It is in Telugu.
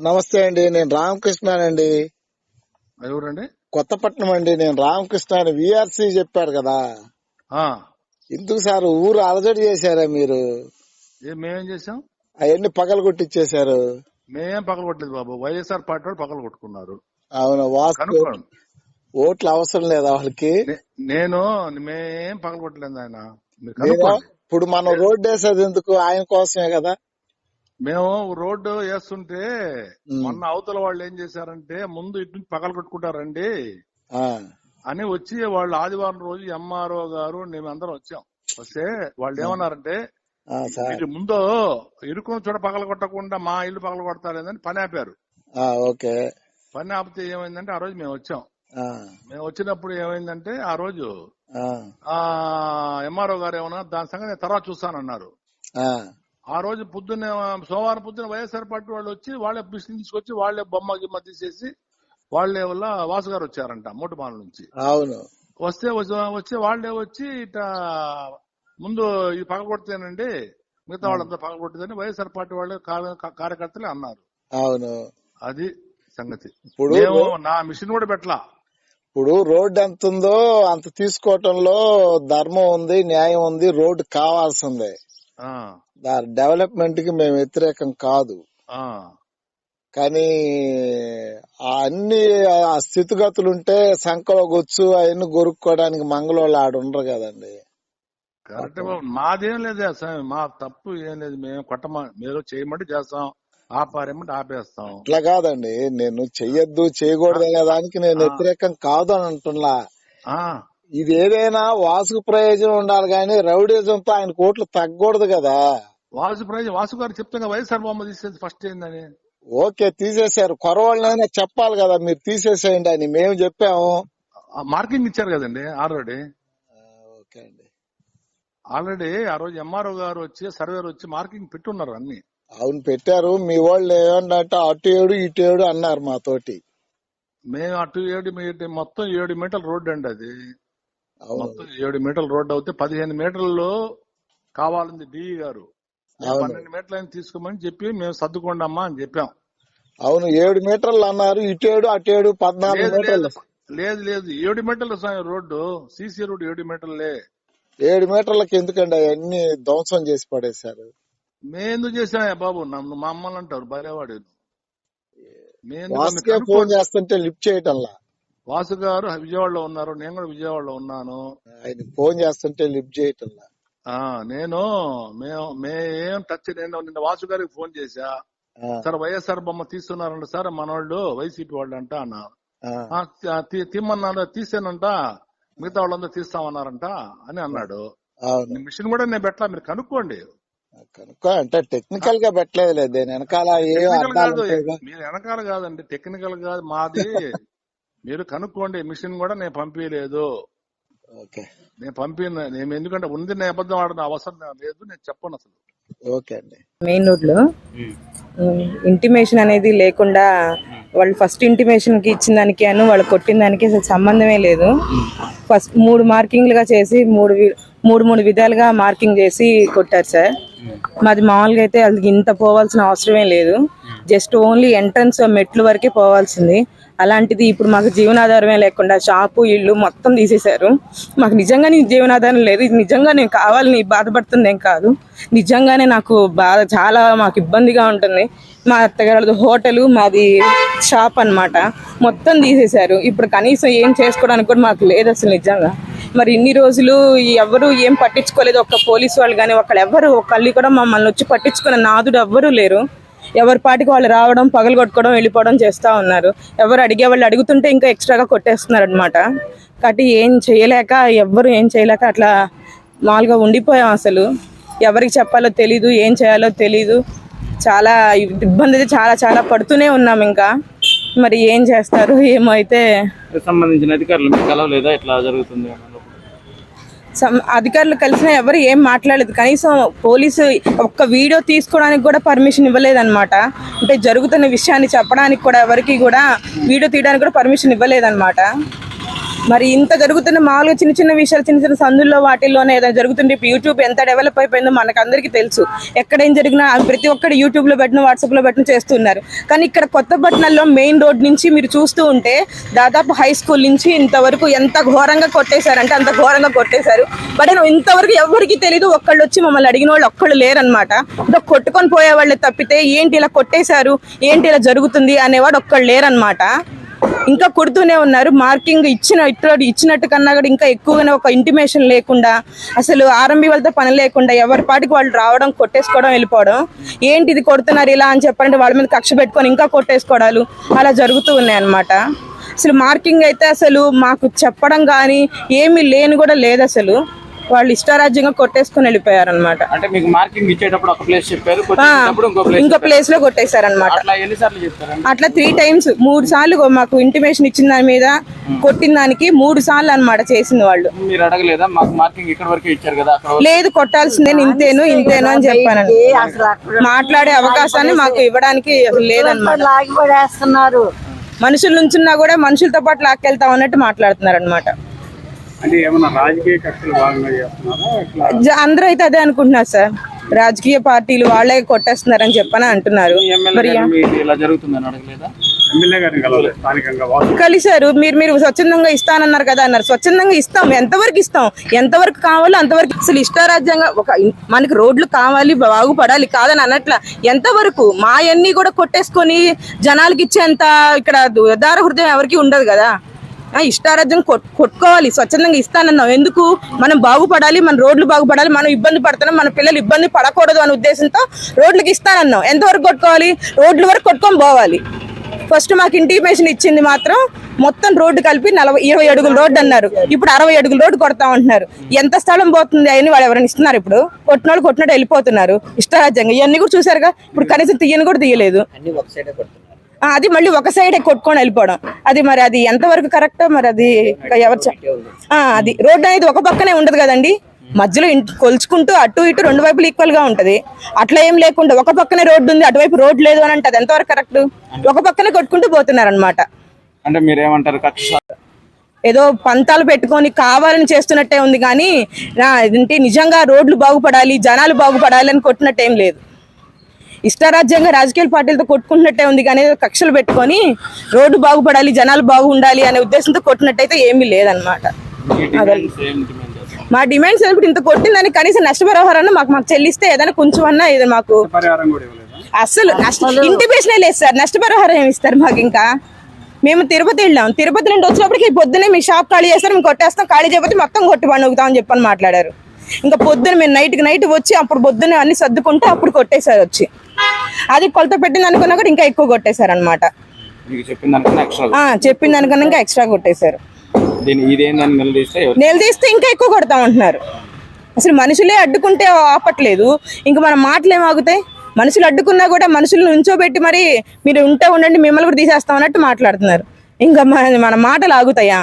నమస్తే అండి నేను రామకృష్ణానండి ఎవరండి? కొత్తపట్నం అండి నేను రామకృష్ణ అని విఆర్సి చెప్పారు కదా. ఆ, ఎందుకు సార్ ఊరు అలజడి చేశారా మీరు? మేమేం చేసాం అవన్నీ పగల కొట్టిచ్చేశారు. మేమేం పగల కొట్టలేదు బాబు. వైఎస్ఆర్ పార్టీ వాళ్ళు పగల కొట్టుకున్నారు. అవును వాస్తు ఓట్లు అవసరం లేదా వాళ్ళకి? నేను మేమేం పగల కొట్టలేదు ఆయన ఇప్పుడు మనం రోడ్డు వేసేది ఎందుకు? ఆయన కోసమే కదా. మేము రోడ్డు వేస్తుంటే. మొన్న అవతల వాళ్ళు ఏం చేశారంటే ముందు ఇటు నుంచి పగల కొట్టుకుంటారండి అని వచ్చి వాళ్ళు ఆదివారం రోజు ఎంఆర్ఓ గారు మేమందరం వచ్చాం. వస్తే వాళ్ళు ఏమన్నారంటే మీరు ముందు ఇరుకున్న చోట పగల కొట్టకుండా మా ఇల్లు పగల కొడతారేదని పని ఆపారు. ఓకే. పని ఆపితే ఏమైందంటే ఆ రోజు మేము వచ్చాం. మేము వచ్చినప్పుడు ఏమైందంటే ఆ రోజు ఆ, ఆ ఎంఆర్ఓ గారు ఏమన్నా దాని సంగతి నేను తర్వాత చూస్తానన్నారు. ఆ, రోజు పొద్దున్నే సోమవారం పొద్దున్న వైఎస్ఆర్ పార్టీ వాళ్ళు వచ్చి వాళ్ళే బిస్కెట్ తీసుకొచ్చి వాళ్ళే బొమ్మ గిమ్మ తీసేసి వాళ్ళే వల్ల వాసు గారు వచ్చారంట మూటమాల నుంచి. అవును. వస్తే వచ్చి- వచ్చి వాళ్ళే వచ్చి ఇట ముందు ఇది పగలగొడితేనండి మిగతా వాళ్ళంతా పగలగొట్టిందని వైఎస్ఆర్ పార్టీ వాళ్ళు కార్య- కార్యకర్తలే అన్నారు. అవును. అది సంగతి. ఇప్పుడు నా మిషన్ కూడా పెట్టలా. ఇప్పుడు రోడ్డు ఎంత ఉందో అంత తీసుకోవటంలో ధర్మం ఉంది న్యాయం ఉంది రోడ్డు కావాల్సిందే. దాని డెవలప్మెంట్కి మేము వ్యతిరేకం కాదు. ఆ. కానీ ఆ అన్ని ఆ స్థితిగతులుంటే సంకలో గొచ్చు అవన్నీ గొరుక్కోవడానికి మంగళవాళ్ళు ఆడ ఉండరు కదండి. కరెక్ట్ బాబు. మాదేం లేదు మా తప్పు ఏం లేదు. మేము కొట్టమా మీరు చేయమంటే చేస్తాం. ఆపారేమంటే ఆపేస్తాం. అట్లా కాదండి. నేను చెయ్యొద్దు చేయకూడదు అనే దానికి నేను వ్యతిరేకం కాదు అని అంటున్నా. ఆ. ఇది ఏదైనా వాసుకు ప్రయోజనం ఉండాలి కానీ రౌడీజంతో ఆయన కోట్లు తగ్గకూడదు కదా. వాసు ప్రైజ్ వాసు గారు చెప్తాం కదా వైఎస్ఆర్ బొమ్మ తీసేది ఫస్ట్ ఏందని. ఓకే తీసేశారు. కొరవాళ్ళనైనా చెప్పాలి కదా మీరు తీసేసేయండి అని మేము చెప్పాము. మార్కింగ్ ఇచ్చారు కదండి ఆల్రెడీ. ఓకే అండి. ఆల్రెడీ ఆ రోజు ఎంఆర్ఓ గారు వచ్చి సర్వేర్ వచ్చి మార్కింగ్ పెట్టున్నారు అన్ని. అవును పెట్టారు. మీ వాళ్ళు ఏమంటే అటు ఏడు ఇటు ఏడు అన్నారు మాతోటి. మేము అటు ఏడు మొత్తం ఏడు మీటర్ల రోడ్డు అండి అది. మొత్తం ఏడు మీటర్ల రోడ్డు అవుతే పదిహేను మీటర్లు కావాలంది డిఈ గారు. పన్నెండు మీటర్లు తీసుకోమని చెప్పి మేము సర్దుకోండి అమ్మా అని చెప్పాం. అవును ఏడు మీటర్లు అన్నారు ఇటు ఏడు అటు ఏడు పద్నాలుగు మీటర్లు. లేదు లేదు. ఏడు మీటర్లు సాయం రోడ్డు. సీసీ రోడ్డు ఏడు మీటర్లే. ఏడు మీటర్లకి ఎందుకండి అవన్నీ ధ్వంసం చేసి పడేశారు. మేము చేసామయ్యా బాబు? నన్ను మా అమ్మలు అంటారు ఎందుకు ఫోన్ చేస్తుంటే లిఫ్ట్ చేయటంలా? వాసు గారు విజయవాడలో ఉన్నారు నేను కూడా విజయవాడలో ఉన్నాను. ఆయన ఫోన్ చేస్తుంటే లిఫ్ట్ చేయటంలా. ఆ నేను మేము మేం టచ్ నేను నిన్న వాసు గారికి ఫోన్ చేశా. సార్ వైఎస్ఆర్ బొమ్మ తీస్తున్నారంట సార్ మనోళ్ళు వైసీపీ వాళ్ళు అంట అన్న. ఆ, "ఆ, తీ- తీ- తీమ్మన్నారు తీసానంట మిగతా వాళ్ళందరూ తీస్తామన్నారంట అని అన్నాడు. మిషన్ కూడా నేను పెట్టలా మీరు కనుక్కోండి. కనుక్కో అంటే టెక్నికల్గా పెట్టలేదు దేని వెనకాల ఏ. మీరు వెనకాల కాదండి టెక్నికల్ కాదు మాది మీరు కనుక్కోండి మిషన్ కూడా నేను పంపించలేదు ఓకే. నేను పంపిన నేను ఎందుకంటే ఉంది నేను అబద్ధం ఆడిన అవసరం లేదు నేను చెప్పను అసలు. ఓకే అండి. మెయిన్ రోడ్లో ఇంటిమేషన్ అనేది లేకుండా వాళ్ళు ఫస్ట్ ఇంటిమేషన్కి ఇచ్చిన దానికి అను వాళ్ళు కొట్టిన దానికి అసలు సంబంధమే లేదు. ఫస్ట్ మూడు మార్కింగ్లుగా చేసి మూడు వి- మూడు మూడు విధాలుగా మార్కింగ్ చేసి కొట్టారు సార్. మాది మామూలుగా అయితే అది ఇంత పోవాల్సిన అవసరమే లేదు. జస్ట్ ఓన్లీ ఎంట్రన్స్ మెట్లు వరకే పోవాల్సింది. అలాంటిది ఇప్పుడు మాకు జీవనాధారమే లేకుండా షాపు ఇల్లు మొత్తం తీసేశారు. మాకు నిజంగానే జీవనాధారం లేదు. ఇది నిజంగా నేను కావాలని బాధపడుతుంది ఏం కాదు. నిజంగానే నాకు బాధ చాలా మాకు ఇబ్బందిగా ఉంటుంది. మా అత్తగారు హోటల్ మాది షాప్ అన్నమాట. మొత్తం తీసేశారు. ఇప్పుడు కనీసం ఏం చేసుకోవడానికి కూడా మాకు లేదు అసలు నిజంగా. మరి ఇన్ని రోజులు ఎవరు ఏం పట్టించుకోలేదు. ఒక్క పోలీసు వాళ్ళు కానీ ఒకళ్ళు ఎవరు ఒకళ్ళు కూడా మమ్మల్ని వచ్చి పట్టించుకున్న నాదుడు ఎవ్వరూ లేరు. ఎవరి పాటికి వాళ్ళు రావడం పగలు కొట్టుకోవడం వెళ్ళిపోవడం చేస్తూ ఉన్నారు. ఎవరు అడిగే వాళ్ళు అడుగుతుంటే ఇంకా ఎక్స్ట్రాగా కొట్టేస్తున్నారు అనమాట కాబట్టి ఏం చేయలేక ఎవ్వరు ఏం చేయలేక అట్లా మామూలుగా ఉండిపోయాం అసలు. ఎవరికి చెప్పాలో తెలీదు ఏం చేయాలో తెలీదు. చాలా ఇబ్బంది అయితే చాలా చాలా పడుతూనే ఉన్నాం ఇంకా. మరి ఏం చేస్తారు ఏమో అయితే సంబంధించిన అధికారులు కలవలేదా? ఇట్లా జరుగుతుంది? అధికారులు కలిసినా ఎవరు ఏం మాట్లాడలేదు. కనీసం పోలీసు ఒక్క వీడియో తీసుకోవడానికి కూడా పర్మిషన్ ఇవ్వలేదన్నమాట. అంటే జరుగుతున్న విషయాన్ని చెప్పడానికి కూడా ఎవరికి కూడా వీడియో తీయడానికి కూడా పర్మిషన్ ఇవ్వలేదన్నమాట. మరి ఇంత జరుగుతున్న మామూలుగా చిన్న చిన్న విషయాలు చిన్న చిన్న సందుల్లో వాటిల్లోనే ఏదైనా జరుగుతుంటే ఇప్పుడు యూట్యూబ్ ఎంత డెవలప్ అయిపోయిందో మనకు అందరికీ తెలుసు. ఎక్కడ ఏం జరిగినా ప్రతి ఒక్కరు యూట్యూబ్లో పెట్టిన వాట్సాప్లో పెట్టిన చేస్తున్నారు. కానీ ఇక్కడ కొత్త పట్టణంలో మెయిన్ రోడ్ నుంచి మీరు చూస్తూ ఉంటే దాదాపు హై స్కూల్ నుంచి ఇంతవరకు ఎంత ఘోరంగా కొట్టేశారంటే అంత ఘోరంగా కొట్టేశారు. బట్ ఇంతవరకు ఎవరికి తెలియదు ఒక్కళ్ళు వచ్చి మమ్మల్ని అడిగిన వాళ్ళు ఒక్కళ్ళు లేరనమాట ఇంకా కొట్టుకొని పోయే వాళ్ళు తప్పితే ఏంటి ఇలా కొట్టేశారు ఏంటి ఇలా జరుగుతుంది అనేవాడు ఒక్కళ్ళు లేరనమాట ఇంకా కొడుతూనే ఉన్నారు. మార్కింగ్ ఇచ్చిన ఇట్లా ఇచ్చినట్టు కన్నా కూడా ఇంకా ఎక్కువగానే ఒక ఇంటిమేషన్ లేకుండా అసలు ఆర్ఎంబి వాళ్ళతో పని లేకుండా ఎవరి పాటికి వాళ్ళు రావడం కొట్టేసుకోవడం వెళ్ళిపోవడం. ఏంటి ఇది కొడుతున్నారు ఇలా అని చెప్పండి వాళ్ళ మీద కక్ష పెట్టుకొని ఇంకా కొట్టేసుకోవడాలు అలా జరుగుతూ ఉన్నాయి అన్నమాట. అసలు మార్కింగ్ అయితే అసలు మాకు చెప్పడం కానీ ఏమీ లేని కూడా లేదు అసలు. వాళ్ళు ఇష్టారాజ్యంగా కొట్టేసుకొని వెళ్ళిపోయారు అనమాట అంటే మీకు మార్కింగ్ ఇచ్చేటప్పుడు ఒక ప్లేస్ చెప్పారు ఇంకో ప్లేస్ ఇంకో ప్లేస్లో ఎన్నిసార్లు చెప్తారండి అట్లా త్రీ టైమ్స్ మూడు సార్లు మాకు ఇంటిమేషన్ ఇచ్చిన దాని మీద కొట్టిన దానికి మూడు సార్లు అన్నమాట చేసింది వాళ్ళు. మీరు అడగలేదా? మాకు మార్కింగ్ ఇక్కడ వరకే ఇచ్చారు కదా లేదు కొట్టాల్సిందే ఇంతేను ఇంతేను అని చెప్పానండి మాట్లాడే అవకాశాన్ని మాకు ఇవ్వడానికి లేదన్నమాట. మనుషుల నుంచున్నా కూడా మనుషులతో పాటు లాక్కెళ్తాం అన్నట్టు మాట్లాడుతున్నారు అనమాట అంటే ఏమన్నా రాజకీయ కక్షలు భాగంగా చేస్తున్నారా? అందరూ అయితే అదే అనుకుంటున్నారు సార్. రాజకీయ పార్టీలు వాళ్ళే కొట్టేస్తున్నారని చెప్పని అంటున్నారు. కలిశారు మీరు మీరు స్వచ్ఛందంగా ఇస్తానన్నారు కదా అన్నారు. స్వచ్ఛందంగా ఇస్తాం. ఎంతవరకు ఇస్తాం? ఎంతవరకు కావాలో అంతవరకు అసలు ఇష్టారాజ్యంగా ఒక మనకి రోడ్లు కావాలి బాగుపడాలి కాదని అన్నట్ల ఎంతవరకు? మా అన్ని కూడా కొట్టేసుకొని జనాలకి ఇచ్చేంత ఇక్కడ ఉదార హృదయం ఎవరికి ఉండదు కదా. ఇష్టారాజ్యం కొట్టుకోవాలి స్వచ్ఛందంగా ఇస్తానన్నాం ఎందుకు? మనం బాగుపడాలి మన రోడ్లు బాగుపడాలి మనం ఇబ్బంది పడుతున్నాం మన పిల్లలు ఇబ్బంది పడకూడదు అనే ఉద్దేశంతో రోడ్లకి ఇస్తానన్నాం ఎంతవరకు కొట్టుకోవాలి? రోడ్ల వరకు కొట్టుకొని పోవాలి. ఫస్ట్ మాకు ఇంటిమేషన్ ఇచ్చింది మాత్రం మొత్తం రోడ్డు కలిపి నలభై ఇరవై అడుగుల రోడ్డు అన్నారు. ఇప్పుడు అరవై అడుగుల రోడ్డు కొడతా ఉంటున్నారు. ఎంత స్థలం పోతుంది అని వాళ్ళు ఎవరైనా ఇస్తున్నారు ఇప్పుడు? కొట్టినోళ్ళు కొట్టినట్టు వెళ్ళిపోతున్నారు. ఇష్టరాజ్యంగా. ఇవన్నీ కూడా చూసారుగా? ఇప్పుడు కనీసం తీయని కూడా తీయలేదు. అది మళ్ళీ ఒక సైడే కొట్టుకొని వెళ్ళిపోవడం. అది మరి అది ఎంతవరకు కరెక్ట్ మరి అది ఎవరు అది రోడ్డు అనేది ఒక పక్కనే ఉండదు కదండి. మధ్యలో ఇంటి కొలుచుకుంటూ అటు ఇటు రెండు వైపులు ఈక్వల్గా ఉంటది. అట్లా ఏం లేకుండా ఒక పక్కనే రోడ్డు ఉంది అటువైపు రోడ్డు లేదు అని అంటే అది ఎంతవరకు కరెక్ట్ ఒక పక్కనే కొట్టుకుంటూ పోతున్నారు అనమాట అంటే మీరు ఏమంటారు కక్ష? ఏదో పంతాలు పెట్టుకొని కావాలని చేస్తున్నట్టే ఉంది కానీ నా ఇదంటే నిజంగా రోడ్లు బాగుపడాలి జనాలు బాగుపడాలి అని కొట్టినట్టు ఏం లేదు. ఇష్టారాజ్యంగా రాజకీయ పార్టీలతో కొట్టుకుంటున్నట్టే ఉంది కానీ కక్షలు పెట్టుకొని రోడ్డు బాగుపడాలి జనాలు బాగుండాలి అనే ఉద్దేశంతో కొట్టినట్టయితే ఏమీ లేదనమాట మీ డిమాండ్స్ ఇప్పుడు ఇంత కొట్టిందని కనీసం నష్టపరిహారాన్ని మాకు మాకు చెల్లిస్తే ఏదైనా కొంచెం అన్నా ఇది మాకు పరిహారం కూడా ఇవ్వలేదా? అసలు నష్ట ఇంటిమేషనే లేదు సార్. నష్టపరిహారం ఏమి ఇస్తారు మాకు ఇంకా? మేము తిరుపతి వెళ్ళాం. తిరుపతి నుండి వచ్చినప్పటికి పొద్దునే మీ షాప్ ఖాళీ చేస్తారు మేము కొట్టేస్తాం ఖాళీ చేయకపోతే మొత్తం కొట్టి పండుగుతాం అని చెప్పని మాట్లాడారు. ఇంకా పొద్దున మేము నైట్కి నైట్ వచ్చి అప్పుడు పొద్దున్నే అన్ని సర్దుకుంటే అప్పుడు కొట్టేశారు వచ్చి. అది కొలత పెట్టింది అనుకున్నా కూడా ఇంకా ఎక్కువ కొట్టేశారు అనమాట చెప్పింది దానికన్నా ఇంకా ఎక్స్ట్రా కొట్టేశారు. నిలదీస్తే ఇంకా ఎక్కువ కొడతా ఉంటున్నారు అసలు మనుషులే అడ్డుకుంటే ఆపట్లేదు. ఇంకా మన మాటలు ఏమాగుతాయి మనుషులు అడ్డుకున్నా కూడా మనుషులు నుంచోబెట్టి మరి మీరు ఉంటే ఉండండి మిమ్మల్ని కూడా తీసేస్తాం అన్నట్టు మాట్లాడుతున్నారు. ఇంకా మన మన మాటలు ఆగుతాయా?